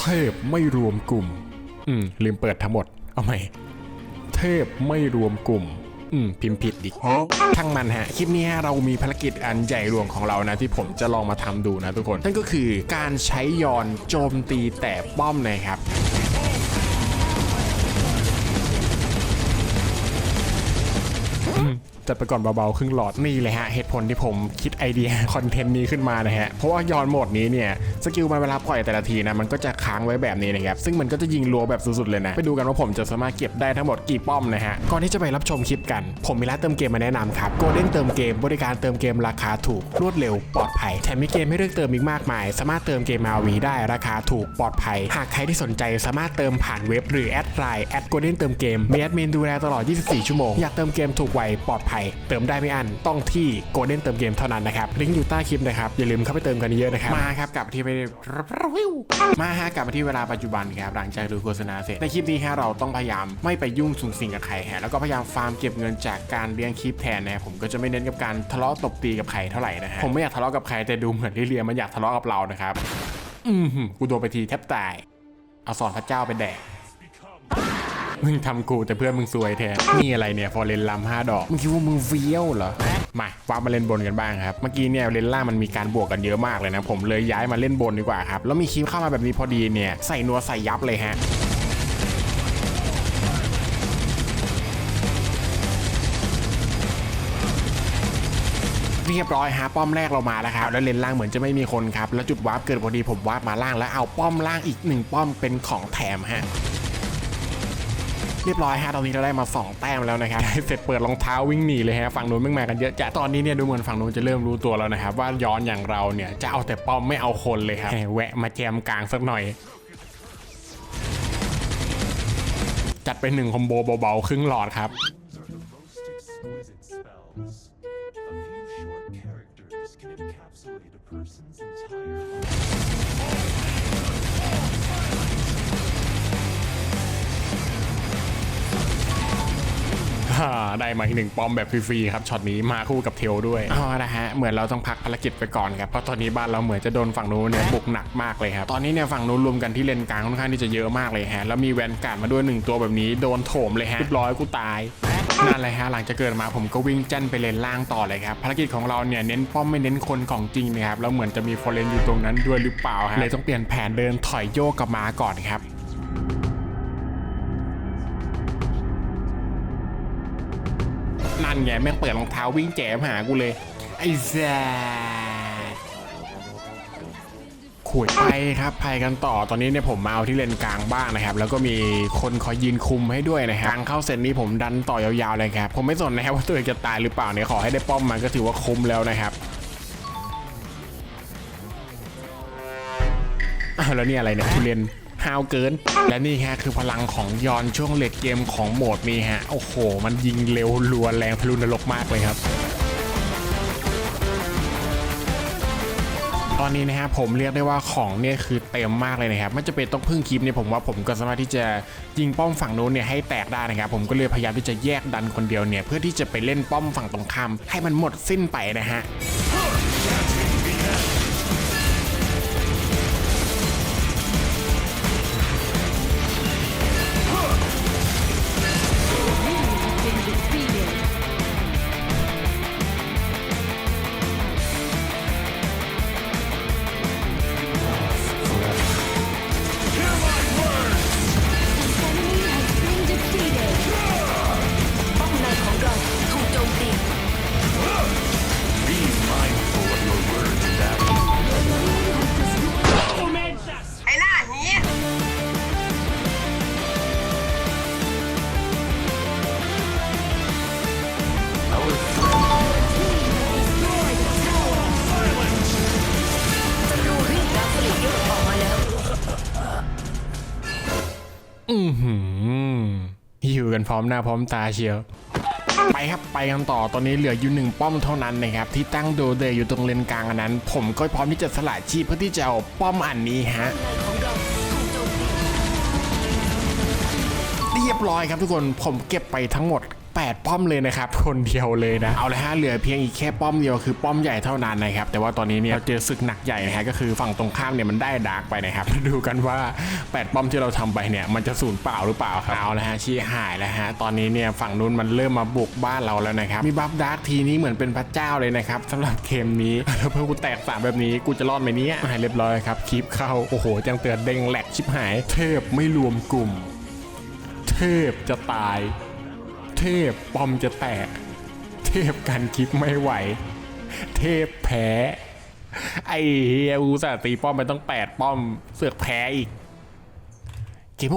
เทพไม่รวมกลุ่ม อืม ลืมเปิดทั้งหมด เอาใหม่ เทพไม่รวมกลุ่ม อืม พิมพ์ผิดอีกทั้งมันฮะ คลิปนี้ฮะเรามีภารกิจอันใหญ่หลวงของเรานะ ที่ผมจะลองมาทำดูนะทุกคน นั่นก็คือการใช้ยอนโจมตีแต่ป้อมนะครับ จัดไปก่อนเบาๆครึ่งหลอดนี่เลยฮะเหตุผลที่ผมคิดไอเดียคอนเทนต์นี้ขึ้นมานะฮะเพราะว่าย้อนโหมดนี้เนี่ยสกิลมันเวลาปล่อยแต่ละทีนะมันก็จะค้างไว้แบบนี้นะครับซึ่งมันก็จะยิงรัวแบบสุดๆเลยนะไปดูกันว่าผมจะสามารถเก็บได้ทั้งหมดกี่ป้อมนะฮะก่อนที่จะไปรับชมคลิปกัน ผมมีร้านเติมเกมมาแนะนำครับโกลเด้นเติมเกมบริการเติมเกมราคาถูกรวดเร็วปลอดภัยแถมมีเกมให้เลือกเติมอีกมากมาย สามารถเติมเกมมาวีได้ราคาถูกปลอดภัย หากใครที่สนใจสามารถเติมผ่านเว็บหรือแอดไลน์แอดโกลเด้นเติมเกมมีแอดมินดูแลตลอด 24 ชั่วโมงอยากเติมเกมถูกไวปลอดภัยเติมได้ไม่อันต้องที่โกลเด้นเติมเกมเท่านั้นนะครับลิงก์อยู่ใต้คลิปนะครับอย่าลืมเข้าไปเติมกันเยอะนะครับมาครับกลับมาที่ไปมาฮะกลับมาที่เวลาปัจจุบันครับหลังจากดูโฆษณาเสร็จในคลิปนี้ฮะเราต้องพยายามไม่ไปยุ่งสุงสิงกับใครฮะแล้วก็พยายามฟาร์มเก็บเงินจากการเลี้ยงคลิปแทนนะผมก็จะไม่เน้นกับการทะเลาะตบตีกับใครเท่าไหร่นะฮะผมไม่อยากทะเลาะกับใครแต่ดูเหมือนที่เรียมันอยากทะเลาะกับเรานะครับอืมหืมกูโดนไปทีแทบตายเอาสอนพระเจ้าไปแดก มึงทำกูแต่เพื่อนมึงซวยแทนนี่อะไรเนี่ย ฟอร์เรนลำห้าดอก มึงคิดว่ามึงเฟี้ยวเหรอมาว้ามาเล่นบนกันบ้างครับ เมื่อกี้เนี่ยเลนล่างมันมีการบวกกันเยอะมากเลยนะ ผมเลยย้ายมาเล่นบนดีกว่าครับ แล้วมีคลิปเข้ามาแบบนี้พอดีเนี่ย ใส่นัวใส่ยับเลยฮะเรียบร้อยฮะป้อมแรกเรามาแล้วครับแล้วเลนล่างเหมือนจะไม่มีคนครับ แล้วจุดวาร์ปเกิดพอดีผมวาร์ปมาล่างแล้วเอาป้อมล่างอีกหนึ่งป้อมเป็นของแถมฮะ เรียบร้อยฮะตอนนี้เราได้มา 2 แต้มแล้วนะครับเสร็จเปิดรองเท้าวิ่งหนีเลยฮะฝั่งนู้นไม่งมากันเยอะจ้ะตอนนี้เนี่ยดูเหมือนฝั่งนู้นจะเริ่มรู้ตัวแล้วนะครับว่าย้อนอย่างเราเนี่ยจะเอาแต่ป้อมไม่เอาคนเลยครับแหมแวะมาแจมกลางสักหน่อยจัดไปหนึ่งคอมโบเบาๆครึ่งหลอดครับ ได้มาอีกหนึ่งป้อมแบบฟรีๆครับช็อตนี้มาคู่กับเทลด้วยอ๋อนะฮะเหมือนเราต้องพักภารกิจไปก่อนครับเพราะตอนนี้บ้านเราเหมือนจะโดนฝั่งนู้นเนี่ยบุกหนักมากเลยครับตอนนี้เนี่ยฝั่งนู้นรวมกันที่เลนกลางค่อนข้างที่จะเยอะมากเลยฮะแล้วมีแวนการ์ดมาด้วยหนึ่งตัวแบบนี้โดนโถมเลยฮะเรียบร้อยกูตายนั่นเลยฮะหลังจากเกิดมาผมก็วิ่งจั่นไปเลนล่างต่อเลยครับภารกิจของเราเนี่ยเน้นป้อมไม่เน้นคนของจริงนะครับแล้วเหมือนจะมีฟอร์เรนอยู่ตรงนั้นด้วยหรือเปล่าฮะเลยต้องเปลี่ยนแผนเดินถอยโยกกลับมาก่อนครับ นั่นไงแม่งเปิดรองเท้าวิ่งแจมหากูเลย ไอ้แซ่ขุยไปครับไปกันต่อตอนนี้เนี่ยผมมาเอาที่เลนกลางบ้างนะครับ แล้วก็มีคนคอยยืนคุมให้ด้วยนะครับทางเข้าเซตนี้ผมดันต่อยาวๆเลยครับ ผมไม่สนนะครับว่าตัวเองจะตายหรือเปล่าเนี่ยขอให้ได้ป้อมมันก็ถือว่าคุ้มแล้วนะครับอ้าวแล้วนี่อะไรเนี่ยทุเรียน ฮาวเกิน และนี่ฮะคือพลังของยอนช่วงเลดเกมของโหมดนี้ฮะ โอ้โห มันยิงเร็วรัวแรงทะลุนรกมากเลยครับตอนนี้นะฮะผมเรียกได้ว่าของเนี่ยคือเต็มมากเลยนะครับไม่จะเป็นต้องพึ่งคลิปเนี่ยผมว่าผมก็สามารถที่จะยิงป้อมฝั่งโน้นเนี่ยให้แตกได้นะครับผมก็เลยพยายามที่จะแยกดันคนเดียวเนี่ยเพื่อที่จะไปเล่นป้อมฝั่งตรงข้ามให้มันหมดสิ้นไปนะฮะ อือหืออยู่กันพร้อมหน้าพร้อมตาเชียว ไปครับไปกันต่อตอนนี้เหลืออยู่หนึ่งป้อมเท่านั้นนะครับ ที่ตั้งโดเดย์อยู่ตรงเลนกลางอันนั้น ผมก็พร้อมที่จะสละชีพเพื่อที่จะเอาป้อมอันนี้ฮะเรียบร้อยครับทุกคนผมเก็บไปทั้งหมด 8 ป้อมเลยนะครับคนเดียวเลยนะเอาเลยฮะเหลือเพียงอีกแค่ป้อมเดียวคือป้อมใหญ่เท่านั้นนะครับแต่ว่าตอนนี้เนี่ยเราเจอศึกหนักใหญ่นะฮะก็คือฝั่งตรงข้ามเนี่ยมันได้ดาร์กไปนะครับดูกันว่า 8 ป้อมที่เราทำไปเนี่ยมันจะสูญเปล่าหรือเปล่าครับเอาละฮะชี้หายแล้วฮะตอนนี้เนี่ยฝั่งนู้นมันเริ่มมาบุกบ้านเราแล้วนะครับมีบัฟดาร์กทีนี้เหมือนเป็นพระเจ้าเลยนะครับสำหรับเกมนี้แล้วเพิ่งกูแตกสามแบบนี้กูจะรอดไหมเนี่ยหายเรียบร้อยครับคลิปเข้าโอ้โหแจ้งเตือนเด้งแหลกชิบหาย เทพไม่รวมกลุ่ม เทพจะตาย เทพปอมจะแตก เทพกันคลิปไม่ไหว เทพแพ้ ไอ้เฮียอูสาตีป้อมไปต้องแปดป้อมเสือกแพ้อีก เกมพวก